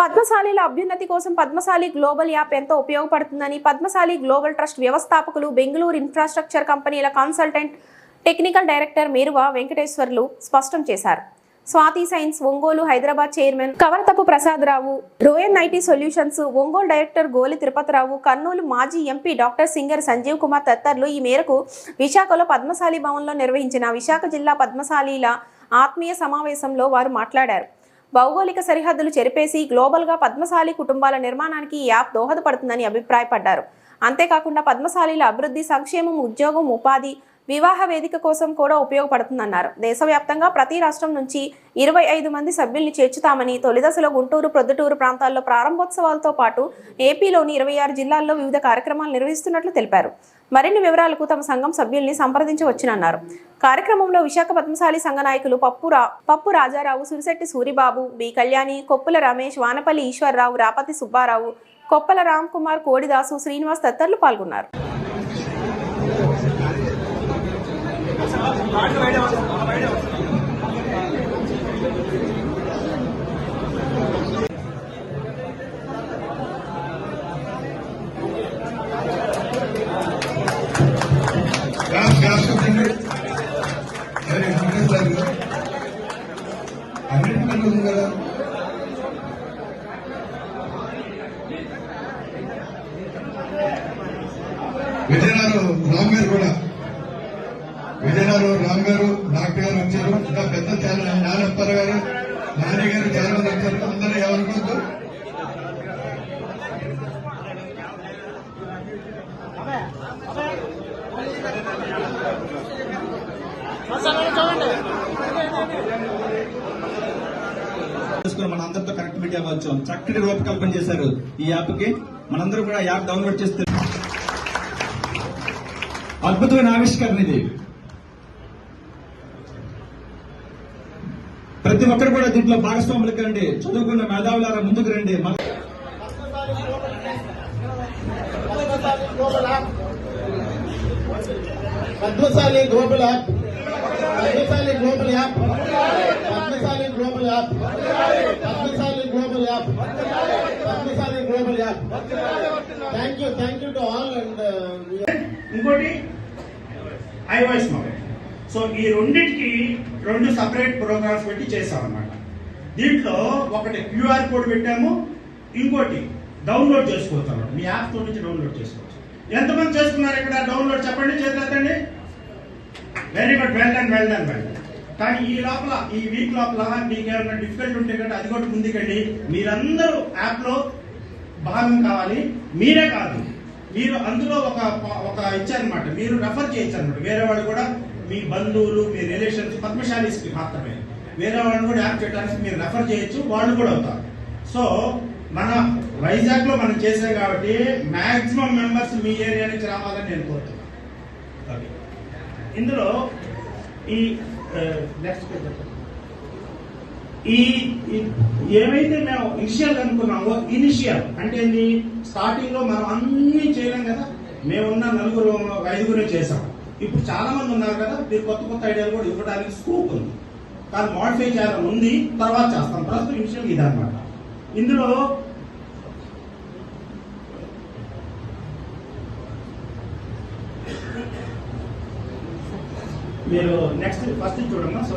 పద్మశాలీల అభ్యున్నతి కోసం Padmashali global app ఎంతో ఉపయోగపడుతుందని పద్మశాలి గ్లోబల్ ట్రస్ట్ వ్యవస్థాపకులు బెంగళూరు ఇన్ఫ్రాస్ట్రక్చర్ కంపెనీల consultant technical director Meruva Venkateswarlu స్పష్టం చేశారు. Swathi science Ongole Hyderabad chairman Kavarathapu Prasadarao Royan IT solutions Ongole director Goli Tirupatirao Kurnool మాజీ MP doctor singer Sanjeev Kumar తదితరులు ఈ మేరకు విశాఖలో పద్మశాలి భవన్లో నిర్వహించిన విశాఖ జిల్లా పద్మశాలీల ఆత్మీయ సమావేశంలో వారు మాట్లాడారు. భౌగోళిక సరిహద్దులు చెరిపేసి గ్లోబల్గా పద్మశాలి కుటుంబాల నిర్మాణానికి ఈ యాప్ దోహదపడుతుందని అభిప్రాయపడ్డారు. అంతేకాకుండా పద్మశాలీల అభివృద్ధి సంక్షేమం ఉద్యోగం ఉపాధి వివాహ వేదిక కోసం కూడా ఉపయోగపడుతుందన్నారు. దేశవ్యాప్తంగా ప్రతి రాష్ట్రం నుంచి ఇరవై ఐదు మంది సభ్యుల్ని చేర్చుతామని తొలిదశలో గుంటూరు ప్రొద్దుటూరు ప్రాంతాల్లో ప్రారంభోత్సవాలతో పాటు ఏపీలోని ఇరవై ఆరు జిల్లాల్లో వివిధ కార్యక్రమాలు నిర్వహిస్తున్నట్లు తెలిపారు. మరిన్ని వివరాలకు తమ సంఘం సభ్యుల్ని సంప్రదించవచ్చునన్నారు కార్యక్రమంలో విశాఖ పద్మశాలి సంఘ నాయకులు పప్పు రా పప్పు రాజారావు సురిశెట్టి సూరిబాబు బి కళ్యాణి కొప్పుల రమేష్ వానపల్లి ఈశ్వరరావు రాపతి సుబ్బారావు కొప్పల రామ్ కుమార్ కోడిదాసు శ్రీనివాస్ తదితరులు పాల్గొన్నారు. గ్యాస్ గ్యాస్ అన్నింటికన్నా ఉంది కదా విజయనగరం రామ్ గారు కూడా. విజయనగరం రామ్ గారు డాక్టర్ గారు వచ్చారు. ఇంకా పెద్ద చాలా నానప్పర్ గారు నాని గారు చాలా మంది వచ్చారు. అందరూ ఏమనుకోవద్దు మన అందరితో కనెక్టివిటీ అవ్వచ్చు చక్కటి రూపకల్పన చేశారు ఈ యాప్కి మనందరూ కూడా యాప్ డౌన్లోడ్ చేస్తే అద్భుతమైన ఆవిష్కరణ ఇది. ప్రతి ఒక్కరు కూడా దీంట్లో భాగస్వాములు కండి. చదువుకున్న మేధావులారా ముందుకు రండి. Padmashali global app. Padmashali global app. Padmashali global app. Padmashali global app. Padmashali global app. Thank you thank you to all and ఇంకోటి ఐవాయిస్ మొబైల్. సో ఈ రెండింటికి రెండు సపరేట్ ప్రోగ్రామ్స్ పెట్టి చేసాం అనమాట దీంట్లో ఒకటి క్యూఆర్ కోడ్ పెట్టాము ఇంకోటి డౌన్లోడ్ చేసుకోవచ్చు అన్నమాట. మీ యాప్తో నుంచి డౌన్లోడ్ చేసుకోవచ్చు. ఎంతమంది చేసుకున్నారు ఇక్కడ? డౌన్లోడ్ చెప్పండి చేతండి very good well done well done well కానీ ఈ లోపల ఈ వీక్ లోపల మీకు ఏమైనా డిఫికల్ట్ ఉంటే కంటే అది కూడా ముందుకండి మీరందరూ యాప్లో భాగం కావాలి. మీరే కాదు. మీరు అందులో ఒక ఒక ఇచ్చారనమాట మీరు రెఫర్ చేయొచ్చు అనమాట వేరే వాళ్ళు కూడా మీ బంధువులు మీ రిలేషన్స్ పద్మశాలీస్కి మాత్రమే. వేరే వాళ్ళని కూడా యాప్ చేయడానికి మీరు రెఫర్ చేయొచ్చు వాళ్ళు కూడా అవుతారు. సో మన వైజాగ్లో మనం చేసాం కాబట్టి మాక్సిమం మెంబర్స్ మీ ఏరియా నుంచి రావాలని నేను కోరుతున్నాను. ఇందులో ఈ నెక్స్ట్ ఈ ఏమైతే మేము ఇనిషియల్ అనుకున్నామో ఇనిషియల్ అంటే ఏంది? స్టార్టింగ్లో మనం అన్ని చేయలేం కదా? మేమున్న నలుగురు ఐదుగురు చేసాం ఇప్పుడు చాలా మంది ఉన్నారు కదా? మీరు కొత్త కొత్త ఐడియాలు కూడా ఇవ్వడానికి స్కోప్ ఉంది. కానీ మోడిఫై చేయాలని ఉంది తర్వాత చేస్తాం. ప్రస్తుతం ఇనిషియల్ ఇదన్నమాట. ఇందులో మీరు నెక్స్ట్ ఫస్ట్ చూడమ్మా సో